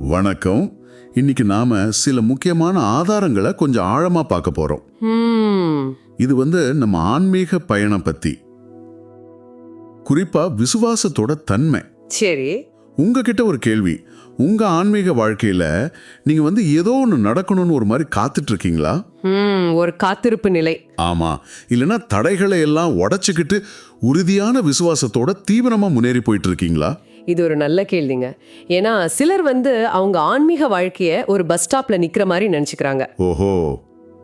வணக்கம். இன்னைக்கு நாம சில முக்கியமான ஆதாரங்களை கொஞ்சம் ஆழமா பார்க்க போறோம். இது வந்து நம்ம ஆன்மீக பயணம் பத்தி. குறிப்பா விசுவாசத்தோட தன்மை. சரி. உங்ககிட்ட ஒரு கேள்வி. உங்க ஆன்மீக வாழ்க்கையில நீங்க வந்து ஏதோ ஒன்று நடக்கணும்னு ஒரு மாதிரி காத்துட்டு இருக்கீங்களா ஒரு காத்திருப்பு நிலை. ஆமா. இல்லைன்னா தடைகளை எல்லாம் உடைச்சுக்கிட்டு உறுதியான விசுவாசத்தோட தீவிரமா முன்னேறி போயிட்டு இருக்கீங்களா இது ஒரு நல்ல கேள்விங்க. ஏன்னா சிலர் வந்து அவங்க ஆன்மீக வாழ்க்கைய ஒரு பஸ் ஸ்டாப்ல நிக்கிற மாதிரி நினைச்சுக்கிறாங்க. ஓஹோ.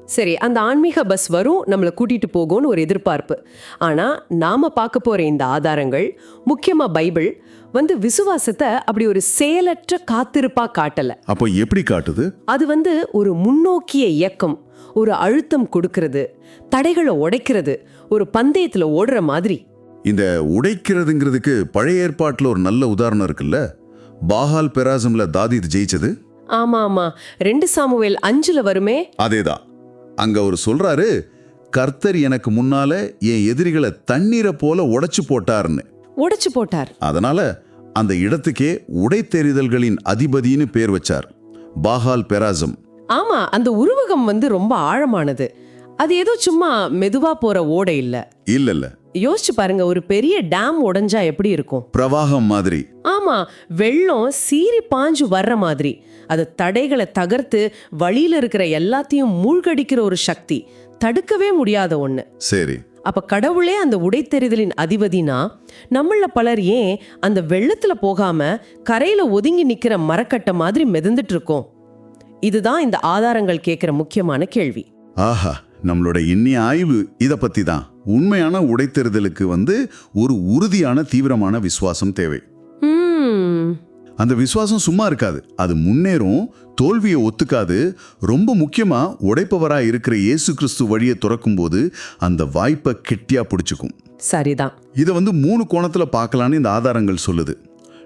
சரி அந்த ஆன்மீக பஸ் வரும் நம்மளை கூட்டிட்டு போகும்னு ஒரு எதிர்பார்ப்பு. ஆனா நாம பார்க்க போற இந்த ஆதாரங்கள் முக்கியமா பைபிள் வந்து விசுவாசத்தை அப்படி ஒரு செயலற்ற காத்திருப்பா காட்டல. அப்போ எப்படி காட்டுது? அது வந்து ஒரு முன்னோக்கிய இயக்கம் ஒரு அழுத்தம் கொடுக்கறது தடைகளை உடைக்கிறது ஒரு பந்தயத்துல ஓடுற மாதிரி. இந்த உடைக்கிறதுங்கிறதுக்கு பழைய ஏற்பாட்டில் ஒரு நல்ல உதாரணம் இருக்குல்ல? பாகால் பெராசம்ல தாதீத் ஜெயிச்சது? ஆமா ஆமா. ரெண்டு சாமுவேல் அஞ்சுல வருமே? அதேதான். அங்க அவர் சொல்றாரு கர்த்தர் எனக்கு முன்னால என் எதிரிகளை தண்ணீரை போல உடைச்சு போட்டார்னு உடைச்சு போட்டார். அதனால அந்த இடத்துக்கே உடைத்தெறிதல்களின் அதிபதின்னு பேர் வச்சார். பாகால் பெராசம். ஆமா அந்த உருவகம் வந்து ரொம்ப ஆழமானது. அது ஏதோ சும்மா மெதுவா போற ஓடை இல்ல. இல்ல இல்ல. யோசிச்சு பாருங்க ஒரு பெரிய டேம் உடைஞ்சா எப்படி இருக்கும்? பிரவாகம் மாதிரி. ஆமா வெள்ளம் சீறி பாஞ்சு வர்ற மாதிரி. அது தடைகளை தகர்த்து வழியில இருக்கிற எல்லாத்தையும் மூழ்கடிக்கிற ஒரு சக்தி. தடுக்கவே முடியாத ஒண்ணு. சரி. அப்ப கடவுளே அந்த உடைத்தெறிதலின் அதிபதினா நம்மள பலர் ஏன் அந்த வெள்ளத்துல போகாம கரையில ஒதுங்கி நிக்கிற மரக்கட்டை மாதிரி மிதந்துட்டு இருக்கோம் இதுதான் இந்த ஆதாரங்கள் கேட்கிற முக்கியமான கேள்வி. ஆஹா நம்மளோட இன்னிய ஆய்வு இதை பத்தி தான் உண்மையான உடைத்தெறிதலுக்கு வந்து ஒரு உறுதியான தீவிரமான விசுவாசம் தேவை. அந்த விசுவாசம் சும்மா இருக்காது. அது முன்னேறும் தோல்வியை ஒத்துக்காது. ரொம்ப முக்கியமா உடைப்பவரா இருக்கிற இயேசு கிறிஸ்து வழியை திறக்கும் போது அந்த வாய்ப்பை கெட்டியா பிடிச்சுக்கும். சரிதான். இதை வந்து மூணு கோணத்துல பார்க்கலான்னு இந்த ஆதாரங்கள் சொல்லுது.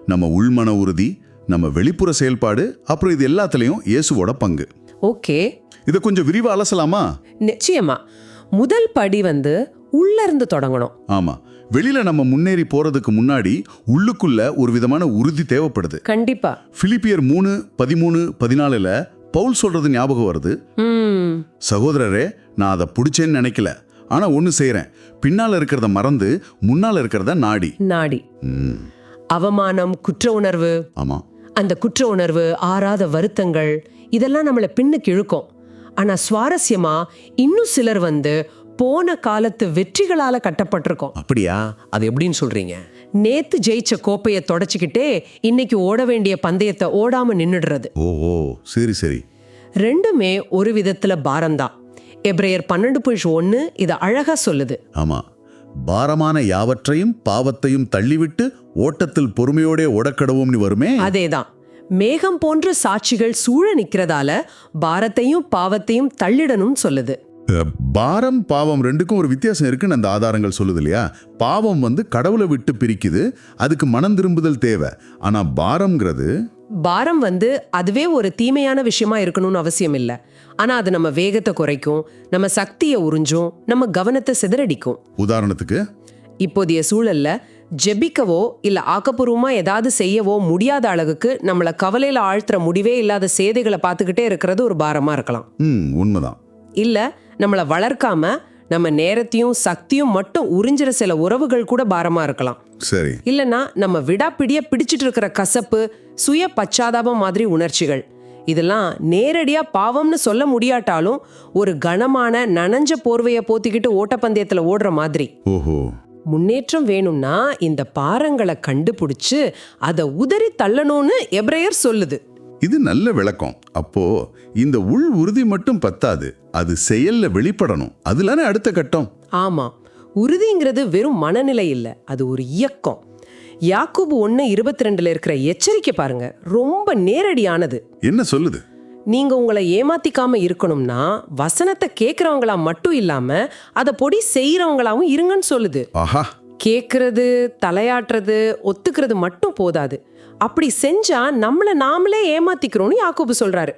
நம்ம உள்மன உறுதி நம்ம வெளிப்புற செயல்பாடு அப்புறம் இது எல்லாத்துலேயும் இயேசுவோட பங்கு. ஓகே. இதை கொஞ்சம் விரிவா அலசலாமா? நிச்சயமா. முதல் படி வந்து உள்ள இருந்து தொடங்கணும். ஆமா. வெளியில நம்ம முன்னேறி போறதுக்கு முன்னாடி உள்ளுக்குள்ள ஒரு விதமான உறுதி தேவைப்படுது. கண்டிப்பா. பிலிப்பியர் மூணு பதிமூணு பதினாலுல பவுல் சொல்றது ஞாபகம் வருது. சகோதரரே நான் அதை பிடிச்சேன்னு நினைக்கல. ஆனா ஒன்று செய்கிறேன் பின்னால இருக்கிறத மறந்து முன்னால இருக்கிறத நாடி. நாடி. ம், அவமானம் குற்ற உணர்வு ஆமா. அந்த குற்ற உணர்வு ஆறாத வருத்தங்கள் இதெல்லாம் நம்மளை பின்னுக்கு இழுக்கும். ஆனா சுவாரஸ்யமா இன்னும் சிலர் வந்து போன காலத்து வெற்றிகளால கட்டப்பட்டிருக்கோம். அப்படியா? அது எப்படின்னு சொல்றீங்க? நேத்து ஜெயிச்ச கோப்பையை தொடச்சிக்கிட்டே இன்னைக்கு ஓட வேண்டிய பந்தயத்தை ஓடாம நின்னுடுறது. ஓ ஓ சரி சரி. ரெண்டுமே ஒரு விதத்துல பாரம்தான். எப்ரேயர் பன்னெண்டு புள்ளி ஒன்று இதை அழகா சொல்லுது. ஆமா. பாரமான யாவற்றையும் பாவத்தையும் தள்ளிவிட்டு ஓட்டத்தில் பொறுமையோடே ஓடக்கடவும்னு வருமே. அதேதான். மேகம் போன்ற சாட்சிகள் சூழ நிக்கிறதால பாரத்தையும் பாவத்தையும் தள்ளிடணும்னு சொல்லுது. பாரம் பாவம் ரெண்டுக்கும் ஒரு வித்தியாசம் இருக்குன்னு அந்த ஆதாரங்கள் சொல்லுது இல்லையா? பாவம் வந்து கடவுளை விட்டு பிரிக்குது அதுக்கு மனம் திரும்புதல் தேவை. ஆனா பாரம்ங்கிறது பாரம் வந்து அதுவே ஒரு தீமையான விஷயமா இருக்கணும்னு அவசியம் இல்லை. ஆனா அது நம்ம வேகத்தை குறைக்கும் நம்ம சக்தியை உறிஞ்சும் நம்ம கவனத்தை சிதறடிக்கும். உதாரணத்துக்கு? இப்போதைய சூழல்ல ஜெபிக்கவோ இல்ல ஆக்கப்பூர்வமா ஏதாவது செய்யவோ முடியாத அளவுக்கு நம்மள கவலையில ஆழ்த்துற முடிவே இல்லாத சேதைகளை பார்த்துக்கிட்டே இருக்கிறது ஒரு பாரமா இருக்கலாம். ம் உண்மைதான். இல்ல நம்மள வளர்க்காம நம்ம நேரத்தையும் சக்தியும் மட்டும் உறிஞ்சிற சில உறவுகள் கூட பாரமா இருக்கலாம். சரி. இல்லனா நம்ம விடாப்பிடிய பிடிச்சிட்டு இருக்கிற கசப்பு சுய பச்சாதாபம் மாதிரி உணர்ச்சிகள். இதெல்லாம் நேரடியா பாவம்னு சொல்ல முடியாட்டாலும் ஒரு கனமான நனஞ்ச போர்வையை போத்திக்கிட்டு ஓட்டப்பந்தயத்துல ஓடுற மாதிரி. ஓஹோ. முன்னேற்றம் வேணும்னா இந்த பாரங்களை கண்டுபிடிச்சு அதை உதறி தள்ளணும்னு எப்ரேயர் சொல்லுது. இது நல்ல விளக்கம். அப்போ இந்த உள் உறுதி மட்டும் பத்தாது. அது செயல்ல வெளிப்படணும். அதுலானே அடுத்த கட்டம். ஆமா. உறுதிங்கிறது வெறும் மனநிலை இல்ல. அது ஒரு இயக்கம். யாக்கூபு ஒன்று இருபத்தி ரெண்டுல இருக்கிற எச்சரிக்கை பாருங்க. ரொம்ப நேரடியானது. என்ன சொல்லுது? நீங்க உங்களை ஏமாத்திக்காம இருக்கணும்னா வசனத்தை கேட்கறவங்களா மட்டும் இல்லாம அதை பொடி செய்யறவங்களாவும் இருங்கன்னு சொல்லுது. ஆஹா. கேட்கறது தலையாட்டுறது ஒத்துக்கிறது மட்டும் போதாது. அப்படி செஞ்சா நம்மள நாமளே ஏமாத்திக்கிறோம்னு யாக்கோபு சொல்றாரு.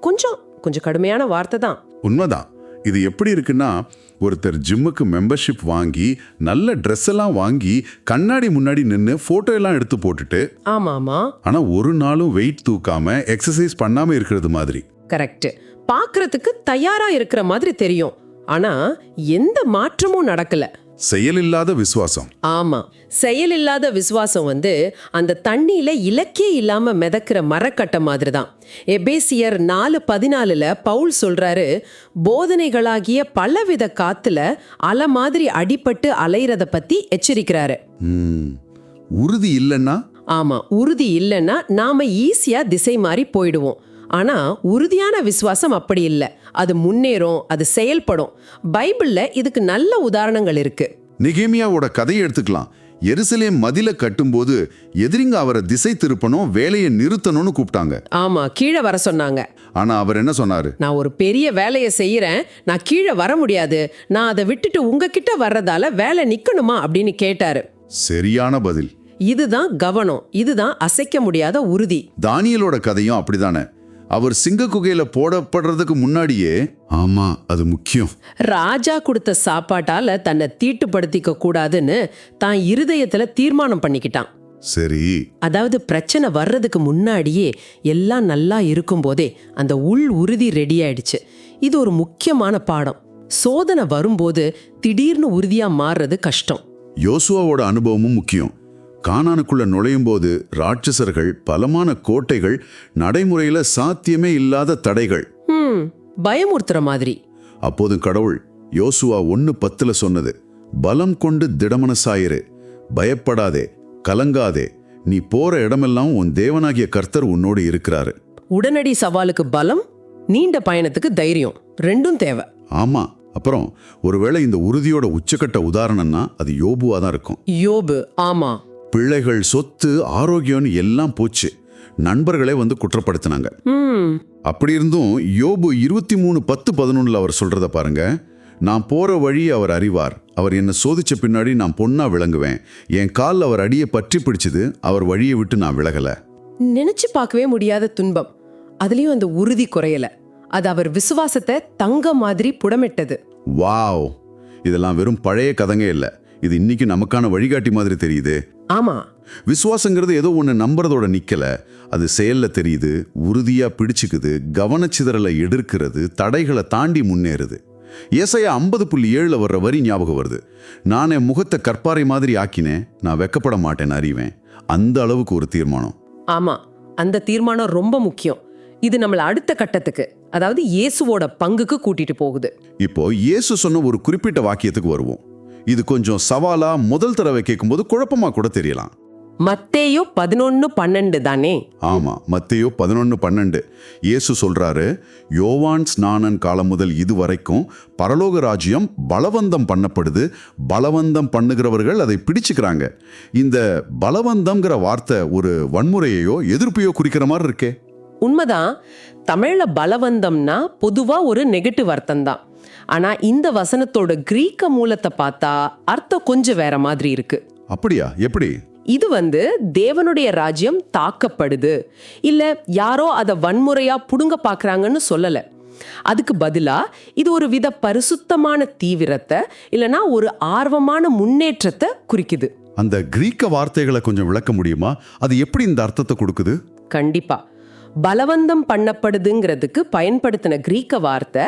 கொஞ்சம் கொஞ்சம் கடுமையான வார்த்தை தான். உண்மைதான். இது எப்படி இருக்குன்னா ஒருத்தர் ஜிம்முக்கு மெம்பர்ஷிப் வாங்கி நல்ல ட்ரெஸ் எல்லாம் வாங்கி கண்ணாடி முன்னாடி நின்று போட்டோ எல்லாம் எடுத்து போட்டுட்டு ஆமா ஆமா ஆனா ஒரு நாளும் வெயிட் தூக்காம எக்ஸசைஸ் பண்ணாம இருக்கிறது மாதிரி. கரெக்ட் பார்க்கறதுக்கு தயாரா இருக்கிற மாதிரி தெரியும். ஆனா எந்த மாற்றமும் நடக்கல. செயலில்லாத விசுவாசம். ஆமா. செயலில்லாத விசுவாசம் வந்து அந்த தண்ணியில இலக்கே இல்லாம மிதக்கிற மரக்கட்டை மாதிரி தான் எபேசியர் நாலு பதினாலுல பவுல் சொல்றாரு போதனைகளாகிய பலவித காத்துல அலை மாதிரி அடிபட்டு அலைறத பத்தி எச்சரிக்கிறாரு. ம், உறுதி இல்லைன்னா? ஆமா உறுதி இல்லைன்னா நாம ஈஸியா திசை மாறி போயிடுவோம். ஆனா உறுதியான விசுவாசம் அப்படி இல்லை. அது முன்னேறும் அது செயல்படும். பைபிள்ல இதுக்கு நல்ல உதாரணங்கள் இருக்கு. நெகேமியாவோட கதையை எடுத்துக்கலாம். எருசலேம் மதில கட்டும்போது எதிரிங்க அவரை திசை திருப்பணும் வேலையை நிறுத்தணும்னு கூப்பிட்டாங்க. ஆமா கீழே வர சொன்னாங்க. ஆனா அவர் என்ன சொன்னாரு? நான் ஒரு பெரிய வேலையை செய்யறேன் நான் கீழே வர முடியாது. நான் அதை விட்டுட்டு உங்ககிட்ட வர்றதால வேலை நிக்கணுமா அப்படின்னு கேட்டாரு. சரியான பதில். இதுதான் கவனம் இதுதான் அசைக்க முடியாத உறுதி. தானியலோட கதையும் அப்படிதானே? அவர் சிங்க குகையில போடப்படுறதுக்கு முன்னாடியே ஆமா அது முக்கியம். ராஜா கொடுத்த சாப்பாட்டால தன்னை தீட்டுப்படுத்திக்க கூடாதுன்னு தான் இருதயத்துல தீர்மானம் பண்ணிக்கிட்டான். சரி. அதாவது பிரச்சனை வர்றதுக்கு முன்னாடியே எல்லாம் நல்லா இருக்கும்போதே அந்த உள் உறுதி ரெடி ஆயிடுச்சு. இது ஒரு முக்கியமான பாடம். சோதனை வரும்போது திடீர்னு உறுதியா மாறுறது கஷ்டம். யோசுவாவோட அனுபவமும் முக்கியம். கானானுக்குள்ள நுழையும் போது ராட்சசர்கள் பலமான கோட்டைகள் நடைமுறையில சாத்தியமே இல்லாத தடைகள். பயமுறுத்துற மாதிரி. அப்போது கடவுள் யோசுவா ஒன்னு பத்துல சொன்னது பலம் கொண்டு திடமனசாயிரு பயப்படாதே கலங்காதே நீ போற இடமெல்லாம் உன் தேவனாகிய கர்த்தர் உன்னோடு இருக்கிறாரு. உடனடி சவாலுக்கு பலம் நீண்ட பயணத்துக்கு தைரியம் ரெண்டும் தேவை. ஆமா அப்புறம் ஒருவேளை இந்த உறுதியோட உச்சக்கட்ட உதாரணம்னா அது யோபுவா தான் இருக்கும். யோபு ஆமா. பிள்ளைகள் சொத்து ஆரோக்கியம்னு எல்லாம் போச்சு. நண்பர்களே வந்து குற்றப்படுத்தினாங்க. அப்படி இருந்தும் யோபு இருபத்தி மூணு பத்து பதினொன்னுல அவர் சொல்றத பாருங்க. நான் போற வழி அவர் அறிவார். அவர் என்னை சோதிச்ச பின்னாடி நான் பொண்ணா விளங்குவேன். என் கால் அவர் அடியை பற்றி பிடிச்சது. அவர் வழியை விட்டு நான் விலகல. நினைச்சு பார்க்கவே முடியாத துன்பம். அதுலயும் அந்த உறுதி குறையல. அது அவர் விசுவாசத்தை தங்க மாதிரி புடமிட்டது. வாவ்! இதெல்லாம் வெறும் பழைய கதைங்க இல்லை. இது இன்னைக்கு நமக்கான வழிகாட்டி மாதிரி தெரியுது. ஆமா. விசுவாசங்கிறது ஏதோ ஒன்று நம்புறதோட நிக்கல. அது செயல்ல தெரியுது உறுதியா பிடிச்சுக்குது கவனச்சிதறலை எதிர்க்கிறது தடைகளை தாண்டி முன்னேறுது. ஏசையா ஐம்பது புள்ளி ஏழுல வர்ற வரி ஞாபகம் வருது. நான் என் முகத்தை கற்பாரை மாதிரி ஆக்கினேன் நான் வெக்கப்பட மாட்டேன் அறிவேன். அந்த அளவுக்கு ஒரு தீர்மானம். ஆமா. அந்த தீர்மானம் ரொம்ப முக்கியம். இது நம்மள அடுத்த கட்டத்துக்கு அதாவது இயேசுவோட பங்குக்கு கூட்டிட்டு போகுது. இப்போ இயேசு சொன்ன ஒரு குறிப்பிட்ட வாக்கியத்துக்கு வருவோம். இது கொஞ்சம் சவாலா முதல் தடவை கேட்கும்போது குழப்பமா கூட தெரியலாம். மத்தேயோ பதினொன்னு பன்னெண்டு தானே? ஆமா மத்தேயோ பதினொன்னு பன்னெண்டு. இயேசு சொல்றாரு யோவான் ஸ்நானன் காலம் முதல் இது வரைக்கும் பரலோக ராஜ்யம் பலவந்தம் பண்ணப்படுது பலவந்தம் பண்ணுகிறவர்கள் அதை பிடிச்சுக்கிறாங்க. இந்த பலவந்தம்ங்கிற வார்த்தை ஒரு வன்முறையையோ எதிர்ப்பையோ குறிக்கிற மாதிரி இருக்கே. உண்மைதான் தமிழ்ல பலவந்தம்னா பொதுவா ஒரு நெகட்டிவ் அர்த்தம் தான் ஆனா இந்த வசனத்தோட கிரீக்க மூலத்தை பார்த்தா அர்த்தம் கொஞ்சம் வேற மாதிரி இருக்கு. அப்படியா? எப்படி? இது வந்து தேவனுடைய ராஜ்யம் தாக்கப்படுது. இல்ல யாரோ அதை வன்முறையா புடுங்க பாக்குறாங்கன்னு சொல்லல. அதுக்கு பதிலா இது ஒரு வித பரிசுத்தமான தீவிரத்தை இல்லனா ஒரு ஆர்வமான முன்னேற்றத்தை குறிக்குது. அந்த கிரீக்க வார்த்தைகளை கொஞ்சம் விளக்க முடியுமா? அது எப்படி இந்த அர்த்தத்தை கொடுக்குது? கண்டிப்பா. பலவந்தம் பண்ணப்படுதுங்கிறதுக்கு பயன்படுத்தின கிரீக்க வார்த்தை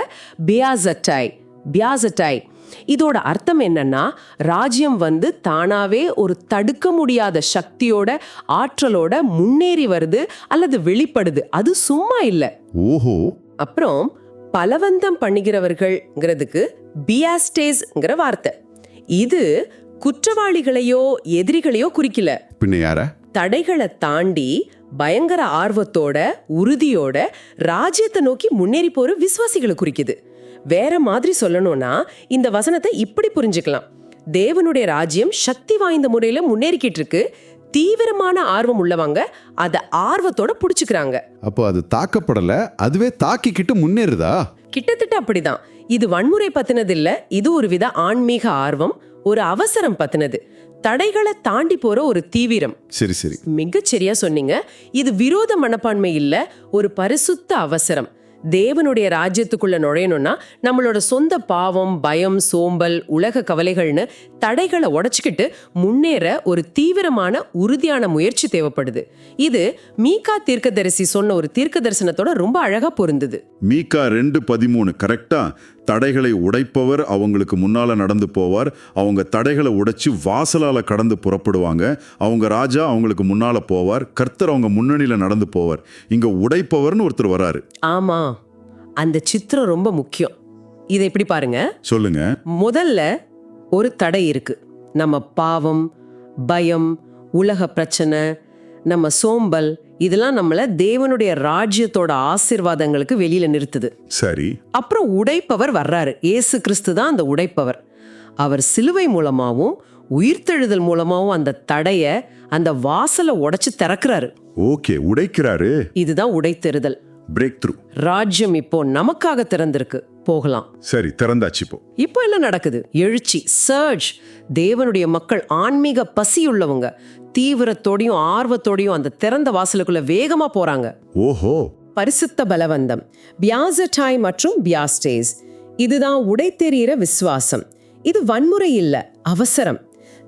பியாசட்டாய் பியாசட்டாய் இதோட அர்த்தம் என்னன்னா ராஜ்யம் வந்து தானாவே ஒரு தடுக்க முடியாத சக்தியோட ஆற்றலோட முன்னேறி வருது அல்லது வெளிப்படுது. அது சும்மா இல்லை. ஓஹோ. அப்புறம் பலவந்தம் பண்ணுகிறவர்கள்ங்கிறதுக்கு பியாஸ்டேஸ்ங்கிற வார்த்தை. இது குற்றவாளிகளையோ எதிரிகளையோ குறிக்கல. பின்ன யார? தடைகளை தாண்டி பயங்கர ஆர்வத்தோட உறுதியோட ராஜ்யத்தை நோக்கி முன்னேறி போற விசுவாசிகளை குறிக்குது. வேற மாதிரி சொல்லணும்னா இந்த வசனத்தை இப்படி புரிஞ்சுக்கலாம். தேவனுடைய ராஜ்யம் சக்தி வாய்ந்த முறையில முன்னேறிக்கிட்டு இருக்கு. தீவிரமான ஆர்வம் உள்ளவங்க அதை ஆர்வத்தோட புடிச்சுக்கிறாங்க. அப்போ அது தாக்கப்படல அதுவே தாக்கிக்கிட்டு முன்னேறுதா? கிட்டத்தட்ட அப்படிதான். இது வன்முறை பத்தினது இல்ல இது ஒரு வித ஆன்மீக ஆர்வம் ஒரு அவசரம் பத்தினது. தடைகளை தாண்டி போற ஒரு தீவிரம். சரி சரி. மிகச் சரியா சொன்னீங்க. இது விரோத மனப்பான்மை இல்ல ஒரு பரிசுத்த அவசரம். தேவனுடைய ராஜ்யத்துக்குள்ள நுழையணும்னா நம்மளோட சொந்த பாவம் பயம் சோம்பல் உலக கவலைகள்னு தடைகளை உடைச்சுக்கிட்டு முன்னேற ஒரு தீவிரமான உறுதியான முயற்சி தேவைப்படுது. இது மீகா தீர்க்கதரிசி சொன்ன ஒரு தீர்க்க தரிசனத்தோட ரொம்ப அழகா பொருந்தது. மீகா ரெண்டு பதிமூணு கரெக்டா? தடைகளை உடைப்பவர் அவங்களுக்கு முன்னால நடந்து போவார். அவங்க தடைகளை உடைச்சு வாசலால கடந்து புறப்படுவாங்க. அவங்க ராஜா அவங்களுக்கு முன்னால போவார். கர்த்தர் அவங்க முன்னணியில நடந்து போவார். இங்க உடைப்பவர்னு ஒருத்தர் வராரு. ஆமா. அந்த சித்திரம் ரொம்ப முக்கியம். இதை இப்படி பாருங்க? சொல்லுங்க. முதல்ல ஒரு தடை இருக்கு. நம்ம பாவம் பயம் உலக பிரச்சனை நம்ம சோம்பல் இதெல்லாம் நம்மள தேவனுடைய ராஜ்யத்தோட ஆசீர்வாதங்களுக்கு வெளியில நிறுத்துது. சரி. அப்புறம் உடைப்பவர் வர்றாரு. இயேசு கிறிஸ்து தான் அந்த உடைப்பவர். அவர் சிலுவை மூலமாவும் உயிர்த்தெழுதல் மூலமாவும் அந்த தடைய அந்த வாசலை உடைச்சு திறக்கிறாரு. ஓகே உடைக்கிறாரு. இதுதான் உடைத்தெறுதல். பிரேக் த்ரூ ராஜ்யம் இப்போ நமக்காக திறந்திருக்கு. போகலாம். சரி திறந்தாச்சு இப்போ. இப்போ என்ன நடக்குது? எழுச்சி சர்ஜ் தேவனுடைய மக்கள் ஆன்மீக பசி உள்ளவங்க. தீவிரத்தோடையும் ஆர்வத்தோடையும் அந்த திறந்த வாசலுக்குள்ள வேகமா போறாங்க. ஓஹோ. பரிசுத்த பலவந்தம். பியாசட்டாய் மற்றும் பியாஸ்டேஸ் இதுதான் உடைத்தெறிகிற விசுவாசம். இது வன்முறை இல்ல அவசரம்.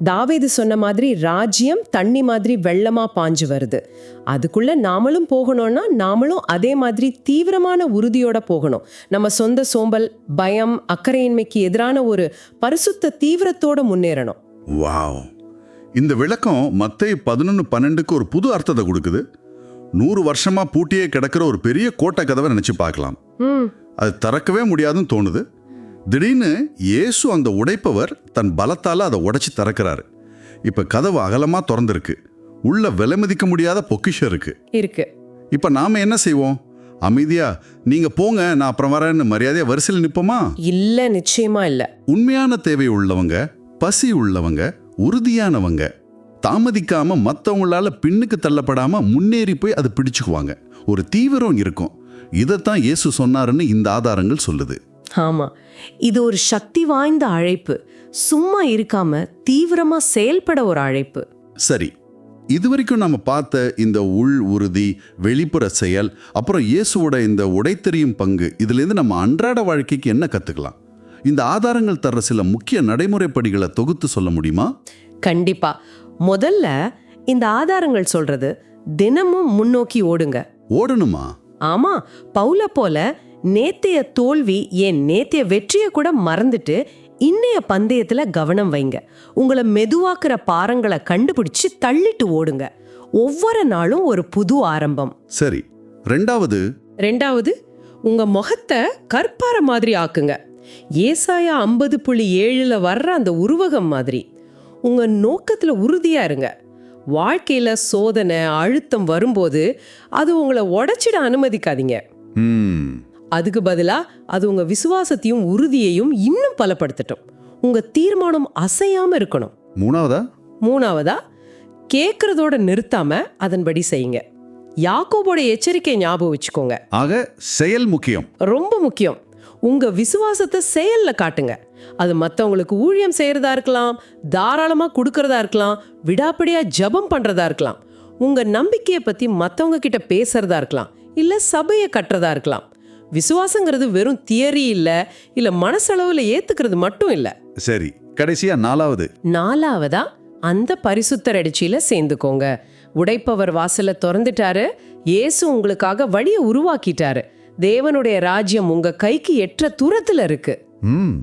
தாவீது சொன்ன மாதிரி ராஜ்யம் தண்ணி மாதிரி வெள்ளமா பாஞ்சு வருது. அதுக்குள்ள நாமளும் போகணும்னா நாமளும் அதே மாதிரி தீவிரமான உறுதியோட போகணும். நம்ம சொந்த சோம்பல் பயம் அக்கறையின்மைக்கு எதிரான ஒரு பரிசுத்த தீவிரத்தோட முன்னேறணும். வாவ். இந்த விளக்கம் மத்தை பதினொன்று பன்னெண்டுக்கு ஒரு புது அர்த்தத்தை கொடுக்குது. நூறு வருஷமா பூட்டியே கிடக்கிற ஒரு பெரிய கோட்டை கதவை நினைச்சு பார்க்கலாம். ம். அது திறக்கவே முடியாதுன்னு தோணுது. திடீர்னு இயேசு அந்த உடைப்பவர் தன் பலத்தால அதை உடைச்சு திறக்கிறாரு. இப்ப கதவு அகலமா திறந்திருக்கு. உள்ள விலை மதிக்க முடியாத பொக்கிஷம் இருக்கு. இருக்கு. இப்ப நாம என்ன செய்வோம்? அமைதியா நீங்க போங்க நான் அப்புறம் வரேன்னு மரியாதையா வரிசையில் நிப்போமா? இல்ல நிச்சயமா இல்ல. உண்மையான தேவை உள்ளவங்க பசி உள்ளவங்க உறுதியானவங்க தாமதிக்காம மற்றவங்களால பின்னுக்கு தள்ளப்படாம முன்னேறி போய் அதை பிடிச்சுக்குவாங்க. ஒரு தீவிரம் இருக்கும். இதைத்தான் இயேசு சொன்னாருன்னு இந்த ஆதாரங்கள் சொல்லுது. ஆமா. இது ஒரு சக்தி வாய்ந்த அழைப்பு. சும்மா இருக்காம தீவிரமா செயல்பட ஒரு அழைப்பு. சரி. இதுவரைக்கும் நம்ம பார்த்த இந்த உள் உறுதி வெளிப்புற செயல் அப்புறம் இயேசுவோட இந்த உடைத்தெறியும் பங்கு இதுலேருந்து நம்ம அன்றாட வாழ்க்கைக்கு என்ன கற்றுக்கலாம் இந்த ஆதாரங்கள் தர்ற சில முக்கிய நடைமுறைப்படிகளை தொகுத்து சொல்ல முடியுமா? கண்டிப்பா. முதல்ல இந்த ஆதாரங்கள் சொல்றது தினமும் முன்னோக்கி ஓடுங்க. ஓடணுமா? ஆமா. பவுல போல நேத்தைய தோல்வி ஏன் நேத்தைய வெற்றியை கூட மறந்துட்டு இன்னைய பந்தயத்துல கவனம் வைங்க. உங்களை மெதுவாக்குற பாறங்களை கண்டுபிடிச்சு தள்ளிட்டு ஓடுங்க. ஒவ்வொரு நாளும் ஒரு புது ஆரம்பம். சரி ரெண்டாவது. ரெண்டாவது உங்க முகத்தை கற்பார மாதிரி ஆக்குங்க. ஏசாயா ஐம்பது புள்ளி ஏழுல வர்ற அந்த உருவகம் மாதிரி. உங்க நோக்கத்துல உறுதியா இருங்க. வாழ்க்கையில சோதனை அழுத்தம் வரும்போது அது உங்களை உடைச்சிட அனுமதிக்காதீங்க. அதுக்கு பதிலா அது உங்க விசுவாசத்தையும் உறுதியையும் இன்னும் பலப்படுத்தட்டும். உங்க தீர்மானம் அசையாம இருக்கணும். மூணாவதா? மூணாவதா கேட்கறதோட நிறுத்தாம அதன்படி செய்யுங்க. யாக்கோபோட எச்சரிக்கை ஞாபகம் வச்சுக்கோங்க. ஆக செயல் முக்கியம். ரொம்ப முக்கியம். உங்க விசுவாசத்தை செயல்ல காட்டுங்க. அது மத்தவங்களுக்கு ஊழியம் செய்யறதா இருக்கலாம் தாராளமா கொடுக்கறதா இருக்கலாம் விடாப்பிடியா ஜெபம் பண்றதா இருக்கலாம். உங்க நம்பிக்கையை பத்தி மத்தவங்க கிட்ட பேசுறதா இருக்கலாம் இல்ல சபையை கட்டுறதா இருக்கலாம். விசுவாசங்கிறது வெறும் தியரி இல்ல இல்ல மனசளவுல ஏத்துக்கிறது மட்டும் இல்ல. சரி கடைசியா நாலாவது. நாலாவதா? அந்த பரிசுத்தர் அடிச்சியில சேர்ந்துக்கோங்க. உடைப்பவர் வாசலை திறந்துட்டாரு. இயேசு உங்களுக்காக வழியை உருவாக்கிட்டாரு. தேவனுடைய ராஜ்யம் உங்க கைக்கு எற்ற தூரத்துல இருக்கு. ம்.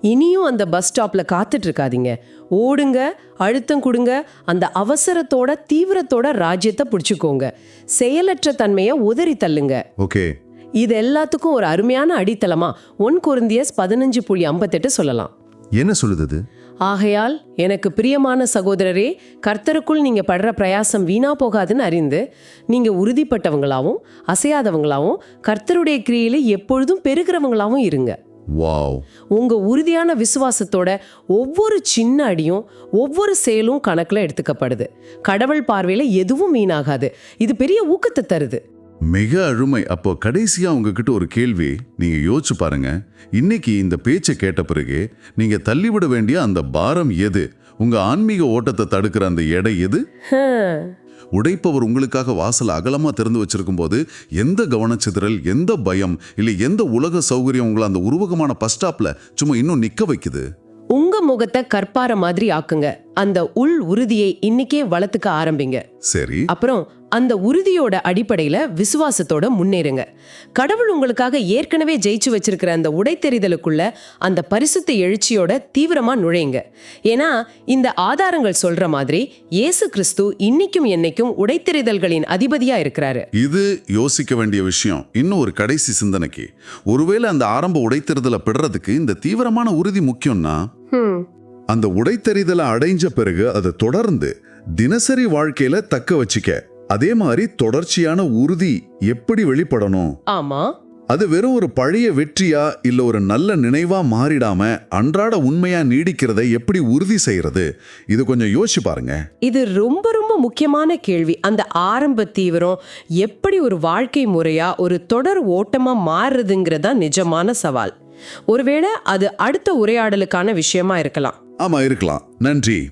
இனியும் அந்த பஸ் ஸ்டாப்ல காத்துட்டு இருக்காதீங்க ஓடுங்க அழுத்தம் கொடுங்க அந்த அவசரத்தோட தீவிரத்தோட ராஜ்யத்தை பிடிச்சுக்கோங்க. செயலற்ற தன்மையை உதறி தள்ளுங்க. ஓகே. இது எல்லாத்துக்கும் ஒரு அருமையான அடித்தளமா? ஒன் கொரிந்தியஸ் பதினஞ்சு புள்ளி ஐம்பத்தெட்டு சொல்லலாம். என்ன சொல்லுது? ஆகையால் எனக்கு பிரியமான சகோதரரே கர்த்தருக்குள் நீங்க படுற பிரயாசம் வீணா போகாதுன்னு அறிந்து நீங்க உறுதிப்பட்டவங்களாவும் அசையாதவங்களாவும் கர்த்தருடைய கிரியில எப்பொழுதும் பெருகிறவங்களாவும் இருங்க. வாவ். உங்க உறுதியான விசுவாசத்தோட ஒவ்வொரு சின்ன அடியும் ஒவ்வொரு செயலும் கணக்குல எடுத்துக்கப்படுது. கடவுள் பார்வையில எதுவும் வீணாகாது. இது பெரிய ஊக்கத்தை தருது. மிக அருமை. அப்போ கடைசியா உங்ககிட்ட ஒரு கேள்வி நீங்க யோசிச்சு பாருங்க. இன்னைக்கு இந்த பேச்சை கேட்ட பிறகு நீங்க தள்ளிவிட வேண்டிய அந்த பாரம் எது? உங்க ஆன்மீக ஓட்டத்தை தடுக்கிற அந்த எடை எது. உடைப்பவர் உங்களுக்காக வாசல் அகலமா திறந்து வச்சிருக்கும் போது எந்த கவனச்சிதறல் எந்த பயம் இல்லை எந்த உலக சௌகரியம் உங்களை அந்த உருவகமான பஸ் ஸ்டாப்ல சும்மா இன்னும் நிக்க வைக்குது? உங்க முகத்தை கற்பார மாதிரி ஆக்குங்க. அந்த உள் உறுதியை இன்னைக்கே வளர்த்துக்க ஆரம்பிங்க. சரி. அப்புறம் அந்த உறுதியோட அடிப்படையில விசுவாசத்தோட முன்னேறுங்க. கடவுள் உங்களுக்காக ஏற்கனவே ஜெயிச்சு வச்சிருக்கிற அந்த உடைத்தெறிதலுக்குள்ள அந்த பரிசுத்த எழுச்சியோட தீவிரமா நுழையுங்க. ஏன்னா இந்த ஆதாரங்கள் சொல்ற மாதிரி இயேசு கிறிஸ்து இன்னைக்கும் என்னைக்கும் உடைத்தெறிதல்களின் அதிபதியா இருக்கிறாரு. இது யோசிக்க வேண்டிய விஷயம். இன்னும் ஒரு கடைசி சிந்தனைக்கு. ஒருவேளை அந்த ஆரம்ப உடைத்தெறிதலை பிடுறதுக்கு இந்த தீவிரமான உறுதி முக்கியம்னா? அந்த உடைத்தெறிதலை அடைஞ்ச பிறகு அதை தொடர்ந்து தினசரி வாழ்க்கையில தக்க வச்சுக்க. அதே மாதிரி தொடர்ச்சியான உறுதி எப்படி வெளிப்படணும்? ஆமா. அது வெறும் ஒரு பழைய வெற்றியா இல்ல ஒரு நல்ல நினைவா மாறிடாம அன்றாட உண்மையா நீடிக்கிறதை எப்படி உறுதி செய்யறது? இது கொஞ்சம் யோசிச்சு பாருங்க. இது ரொம்ப ரொம்ப முக்கியமான கேள்வி. அந்த ஆரம்ப தீவிரம் எப்படி ஒரு வாழ்க்கை முறையா ஒரு தொடர் ஓட்டமா மாறுறதுங்கிறதா நிஜமான சவால். ஒருவேளை அது அடுத்த உரையாடலுக்கான விஷயமா இருக்கலாம். ஆமா இருக்கலாம். நன்றி.